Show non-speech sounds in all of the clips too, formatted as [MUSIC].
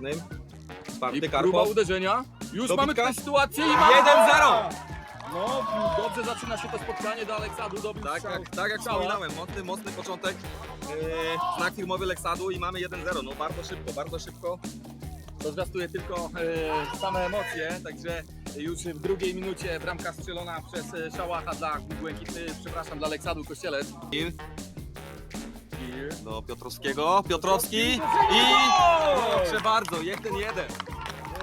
karnym. I próba Karpow. uderzenia. Już Dobitka. mamy tę sytuację i mamy... 1-0! No, dobrze zaczyna się to spotkanie do Aleksandru, dobił Tak strzał. jak, tak jak Strzała. wspominałem, mocny, mocny początek. Yy, znak firmowy Leksadu i mamy 1-0. No bardzo szybko, bardzo szybko. To zwiastuje tylko e, same emocje, także już w drugiej minucie bramka strzelona przez e, Szałacha dla Błękitny, przepraszam, dla Leksadu Kościelec. Do Piotrowskiego. Piotrowski i proszę bardzo, 1-1.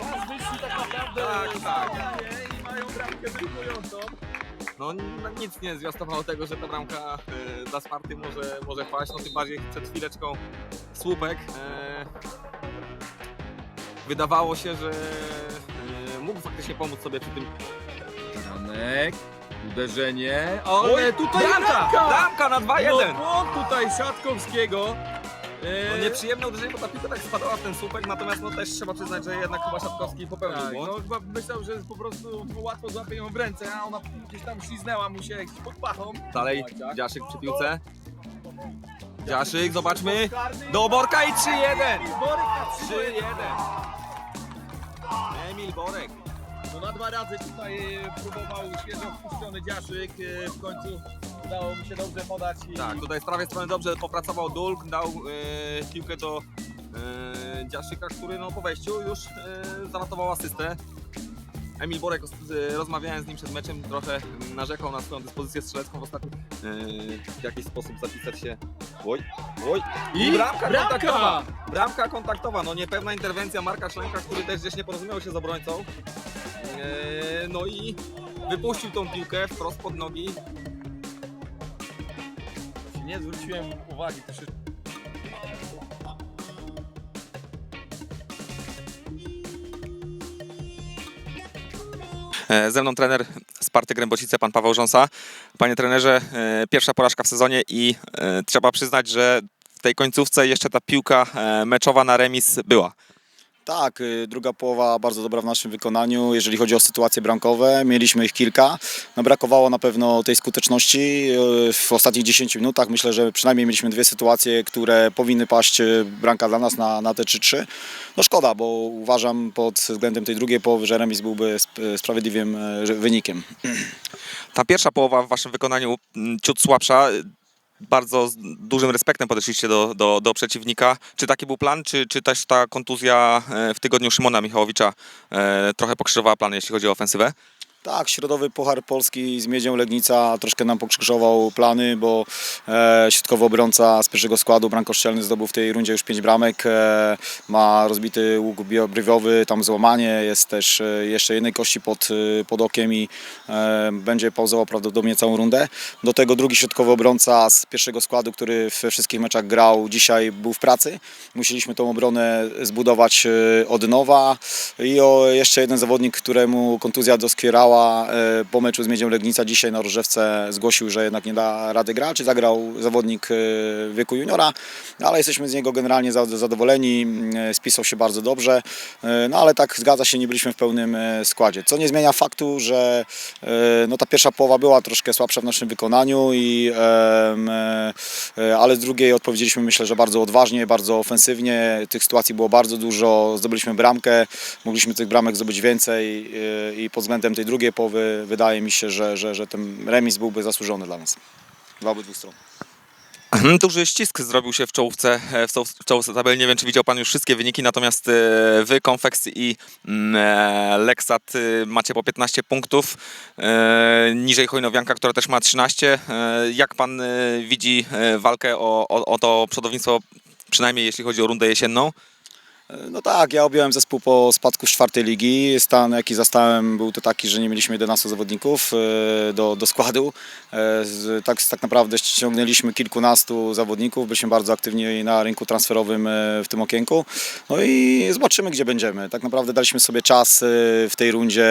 Raz wyszli tak naprawdę Tak, tak. i mają bramkę wyrównującą. No n- nic nie zwiastowało tego, że ta bramka e, dla Sparty może, może paść. No tym bardziej przed chwileczką słupek. E, wydawało się, że e, mógł faktycznie pomóc sobie przy tym. Janek, uderzenie, Oj, ale tutaj bramka! bramka! Na 2-1! No błąd tutaj Siatkowskiego. E, No nieprzyjemne uderzenie, bo ta piłka tak spadała w ten słupek, natomiast no też trzeba przyznać, że jednak chyba Szatkowski popełnił tak, błąd. no chyba myślał, że po prostu łatwo złapie ją w ręce, a ona gdzieś tam śliznęła mu się pod pachą. Dalej Tak. Dziaszyk przy piłce. Dziaszyk, zobaczmy. Do Borka i 3-1! Borek na 3-1. Emil Borek. Na dwa razy tutaj e, próbował świeżo wpuszczony Dziaszyk, e, w końcu udało mu się dobrze podać i Tak, tutaj z prawej strony dobrze popracował Dulk, dał e, piłkę do e, Dziaszyka, który no, po wejściu już e, zanotował asystę. Emil Borek, e, rozmawiałem z nim przed meczem, trochę narzekał na swoją dyspozycję strzelecką w ostatnim. E, w jakiś sposób zapisać się. Oj, oj. I bramka kontaktowa. Bramka kontaktowa, no niepewna interwencja Marka Szlenka, który też gdzieś nie porozumiał się z obrońcą. E, no i wypuścił tą piłkę wprost pod nogi. Nie zwróciłem uwagi też E, Ze mną trener Sparty Grębocice, pan Paweł Rząsa. Panie trenerze, e, pierwsza porażka w sezonie i e, trzeba przyznać, że w tej końcówce jeszcze ta piłka e, meczowa na remis była. Tak, y, druga połowa bardzo dobra w naszym wykonaniu. Jeżeli chodzi o sytuacje bramkowe, mieliśmy ich kilka. No, brakowało na pewno tej skuteczności y, w ostatnich 10 minutach. Myślę, że przynajmniej mieliśmy dwie sytuacje, które powinny paść y, bramka dla nas na, na te 3-3. No szkoda, bo uważam pod względem tej drugiej połowy, że remis byłby sp- sprawiedliwym wynikiem. Ta pierwsza połowa w waszym wykonaniu mm, ciut słabsza. Bardzo z dużym respektem podeszliście do, do, do przeciwnika. Czy taki był plan, czy, czy też ta kontuzja e, w tygodniu Szymona Michałowicza e, trochę pokrzyżowała plany, jeśli chodzi o ofensywę? Tak, środowy Puchar Polski z Miedzią Legnica troszkę nam pokrzyżował plany, bo e, środkowy obrońca z pierwszego składu, Brankoszczelny zdobył w tej rundzie już 5 bramek, e, ma rozbity łuk biobrywiowy, tam złamanie, jest też e, jeszcze jednej kości pod, e, pod okiem i e, będzie pauzował prawdopodobnie całą rundę. Do tego drugi środkowy obrońca z pierwszego składu, który we wszystkich meczach grał, dzisiaj był w pracy. Musieliśmy tą obronę zbudować e, od nowa i o, jeszcze jeden zawodnik, któremu kontuzja doskwierała e, po meczu z Miedzią Legnica dzisiaj na Rożewce zgłosił, że jednak nie da rady grać. Zagrał zawodnik e, wieku juniora, ale jesteśmy z niego generalnie za- zadowoleni. E, Spisał się bardzo dobrze, no ale tak zgadza się, nie byliśmy w pełnym składzie. Co nie zmienia faktu, że no, ta pierwsza połowa była troszkę słabsza w naszym wykonaniu, i, ale z drugiej odpowiedzieliśmy myślę, że bardzo odważnie, bardzo ofensywnie. Tych sytuacji było bardzo dużo, zdobyliśmy bramkę, mogliśmy tych bramek zdobyć więcej i pod względem tej drugiej połowy wydaje mi się, że, że, że ten remis byłby zasłużony dla nas. Dla obydwu stron. Duży ścisk zrobił się w czołówce, w czoł- w czołówce tabeli. Nie wiem, czy widział Pan już wszystkie wyniki, natomiast e, Wy, Konfeks i mm, e, Leksat e, macie po 15 punktów. Niżej Chojnowianka, która też ma 13. E, Jak Pan widzi walkę o, o, o to przodownictwo, przynajmniej jeśli chodzi o rundę jesienną? No tak, ja objąłem zespół po spadku z czwartej ligi. Stan jaki zastałem był to taki, że nie mieliśmy 11 zawodników e, do, do składu. E, Tak, tak naprawdę ściągnęliśmy kilkunastu zawodników, byliśmy bardzo aktywni na rynku transferowym e, w tym okienku. No i zobaczymy gdzie będziemy. Tak naprawdę daliśmy sobie czas e, w tej rundzie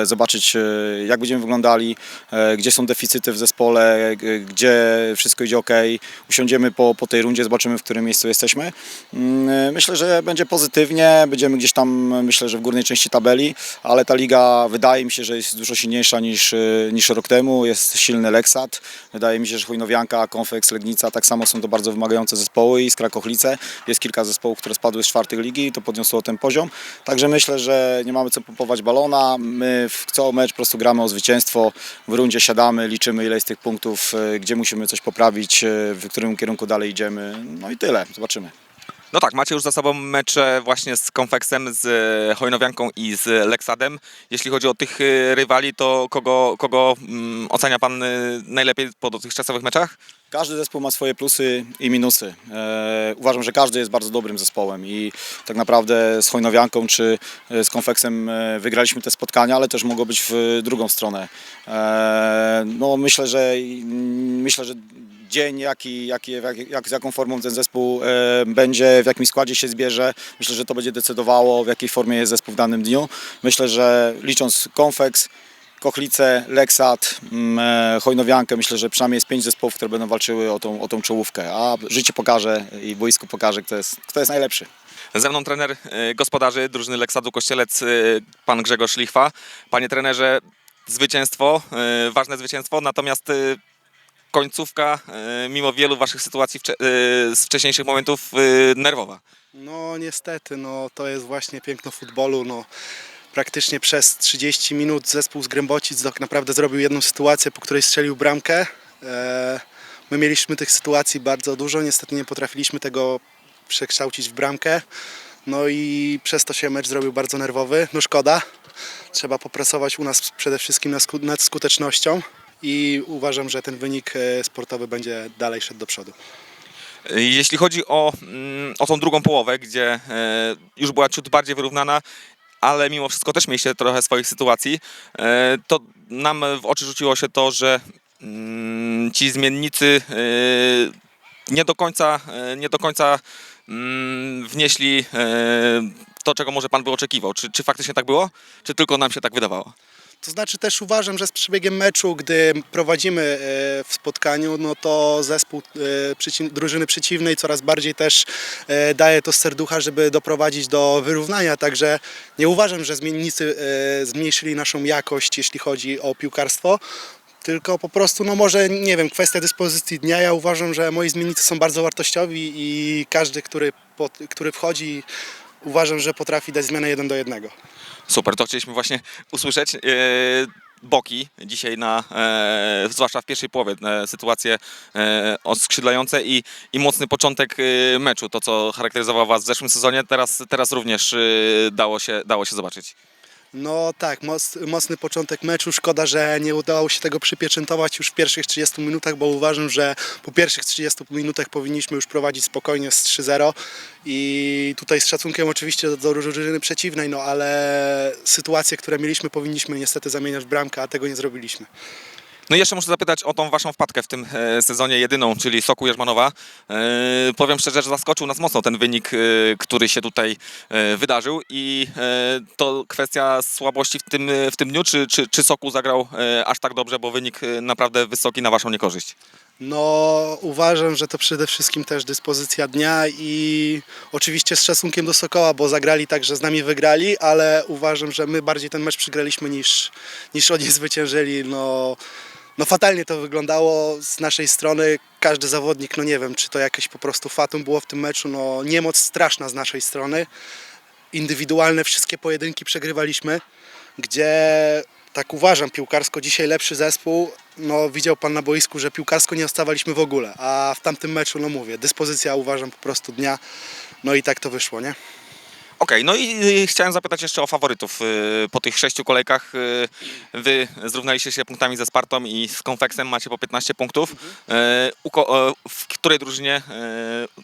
e, zobaczyć e, jak będziemy wyglądali, e, gdzie są deficyty w zespole, gdzie wszystko idzie ok. Usiądziemy po, po tej rundzie, zobaczymy w którym miejscu jesteśmy. Mm, Myślę, że będzie pozytywnie pozytywnie, będziemy gdzieś tam myślę, że w górnej części tabeli, ale ta liga wydaje mi się, że jest dużo silniejsza niż, y, niż rok temu, jest silny Leksat, wydaje mi się, że Chujnowianka, Konfeks, Legnica, tak samo są to bardzo wymagające zespoły i Krakochlice, jest kilka zespołów, które spadły z czwartych ligi i to podniosło ten poziom, także myślę, że nie mamy co pompować balona, my w co mecz po prostu gramy o zwycięstwo, w rundzie siadamy, liczymy ile jest tych punktów, y, gdzie musimy coś poprawić, y, w którym kierunku dalej idziemy, no i tyle, zobaczymy. No tak, macie już za sobą mecze właśnie z Konfeksem, z e, Hojnowianką i z Leksadem. Jeśli chodzi o tych e, rywali, to kogo, kogo mm, ocenia Pan e, najlepiej po dotychczasowych meczach? Każdy zespół ma swoje plusy i minusy. Uważam, że każdy jest bardzo dobrym zespołem i tak naprawdę z Hojnowianką czy z Konfeksem wygraliśmy te spotkania, ale też mogło być w drugą stronę. No myślę, że myślę, że dzień, jaki, jaki, jak, jak, z jaką formą ten zespół e, będzie, w jakim składzie się zbierze, myślę, że to będzie decydowało, w jakiej formie jest zespół w danym dniu. Myślę, że licząc Konfeks, Kochlice, Leksat, mm, e, Hojnowiankę. Myślę, że przynajmniej jest pięć zespołów, które będą walczyły o tą, o tą czołówkę, a życie pokaże i boisko pokaże, kto jest, kto jest najlepszy. Ze mną trener e, gospodarzy drużyny Leksadu Kościelec, pan Grzegorz Lichwa. Panie trenerze, zwycięstwo, ważne zwycięstwo, natomiast końcówka, e, mimo wielu waszych sytuacji e, z wcześniejszych momentów, e, nerwowa. No niestety, no to jest właśnie piękno futbolu. No, praktycznie przez 30 minut zespół z Grębocic tak naprawdę zrobił jedną sytuację, po której strzelił bramkę. My mieliśmy tych sytuacji bardzo dużo, niestety nie potrafiliśmy tego przekształcić w bramkę. No i przez to się mecz zrobił bardzo nerwowy. No szkoda. Trzeba popracować u nas przede wszystkim nad skutecznością i uważam, że ten wynik e, sportowy będzie dalej szedł do przodu. Jeśli chodzi o, mm, o tą drugą połowę, gdzie e, już była ciut bardziej wyrównana, ale mimo wszystko też mieliście trochę swoich sytuacji, e, to nam w oczy rzuciło się to, że mm, ci zmiennicy nie do końca, nie do końca mm, wnieśli to, czego może pan by oczekiwał. Czy, czy faktycznie tak było? Czy tylko nam się tak wydawało? To znaczy też uważam, że z przebiegiem meczu, gdy prowadzimy e, w spotkaniu, no to zespół e, drużyny przeciwnej coraz bardziej też e, daje to serducha, żeby doprowadzić do wyrównania. Także nie uważam, że zmiennicy zmniejszyli naszą jakość, jeśli chodzi o piłkarstwo. Tylko po prostu, no może, nie wiem, kwestia dyspozycji dnia. Ja uważam, że moi zmiennicy są bardzo wartościowi i każdy, który, który wchodzi, uważam, że potrafi dać zmianę jeden do jednego. Super, to chcieliśmy właśnie usłyszeć. E, Boki dzisiaj na, e, zwłaszcza w pierwszej połowie, e, sytuacje odskrzydlające i, i mocny początek meczu, to co charakteryzowało Was w zeszłym sezonie, teraz, teraz również dało, się, dało się zobaczyć. No tak, moc, mocny początek meczu. Szkoda, że nie udało się tego przypieczętować już w pierwszych 30 minutach, bo uważam, że po pierwszych 30 minutach powinniśmy już prowadzić spokojnie z 3-0 i tutaj z szacunkiem oczywiście do, do drużyny przeciwnej, no ale sytuacje, które mieliśmy powinniśmy niestety zamieniać w bramkę, a tego nie zrobiliśmy. No i jeszcze muszę zapytać o tą Waszą wpadkę w tym e, sezonie jedyną, czyli Soku Jerzmanowa. E, powiem szczerze, że zaskoczył nas mocno ten wynik, e, który się tutaj wydarzył i to kwestia słabości w tym, w tym dniu, czy, czy, czy Soku zagrał aż tak dobrze, bo wynik naprawdę wysoki na Waszą niekorzyść. No, uważam, że to przede wszystkim też dyspozycja dnia i oczywiście z szacunkiem do Sokoła, bo zagrali tak, że z nami wygrali, ale uważam, że my bardziej ten mecz przegraliśmy niż, niż oni [LAUGHS] zwyciężyli. No, no fatalnie to wyglądało z naszej strony. Każdy zawodnik, no nie wiem, czy to jakieś po prostu fatum było w tym meczu, no niemoc straszna z naszej strony. Indywidualne wszystkie pojedynki przegrywaliśmy, gdzie tak uważam, piłkarsko dzisiaj lepszy zespół. No, widział pan na boisku, że piłkarsko nie ostawaliśmy w ogóle, a w tamtym meczu, no mówię, dyspozycja uważam po prostu dnia. No i tak to wyszło, nie? Okej, no i y, chciałem zapytać jeszcze o faworytów. Y, Po tych sześciu kolejkach y, wy zrównaliście się punktami ze Spartą i z Konfeksem, macie po 15 punktów. W której drużynie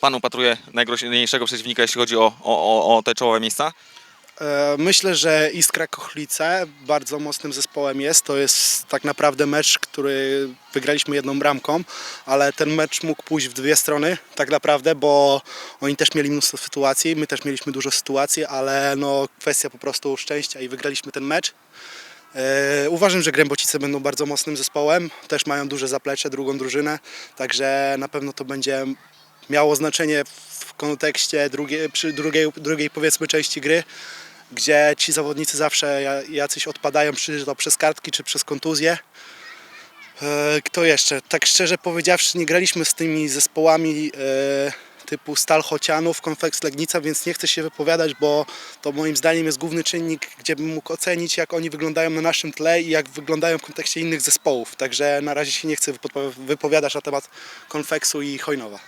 pan upatruje najgroźniejszego przeciwnika, jeśli chodzi o, o- o te czołowe miejsca? E, Myślę, że Iskra Kochlice bardzo mocnym zespołem jest. To jest tak naprawdę mecz, który wygraliśmy jedną bramką, ale ten mecz mógł pójść w dwie strony tak naprawdę, bo oni też mieli mnóstwo sytuacji, my też mieliśmy dużo sytuacji, ale no kwestia po prostu szczęścia i wygraliśmy ten mecz. E, Uważam, że Grębocice będą bardzo mocnym zespołem, też mają duże zaplecze, drugą drużynę, także na pewno to będzie miało znaczenie w kontekście drugiej, drugiej, drugiej powiedzmy części gry, gdzie ci zawodnicy zawsze ja- jacyś odpadają, czy to przez kartki, czy przez kontuzję. E, Kto jeszcze? Tak szczerze powiedziawszy, nie graliśmy z tymi zespołami e, typu Stal Chocianów, Konfeks Legnica, więc nie chcę się wypowiadać, bo to moim zdaniem jest główny czynnik, gdzie bym mógł ocenić, jak oni wyglądają na naszym tle i jak wyglądają w kontekście innych zespołów. Także na razie się nie chcę wypo- wypowiadać na temat Konfeksu i Chojnowa.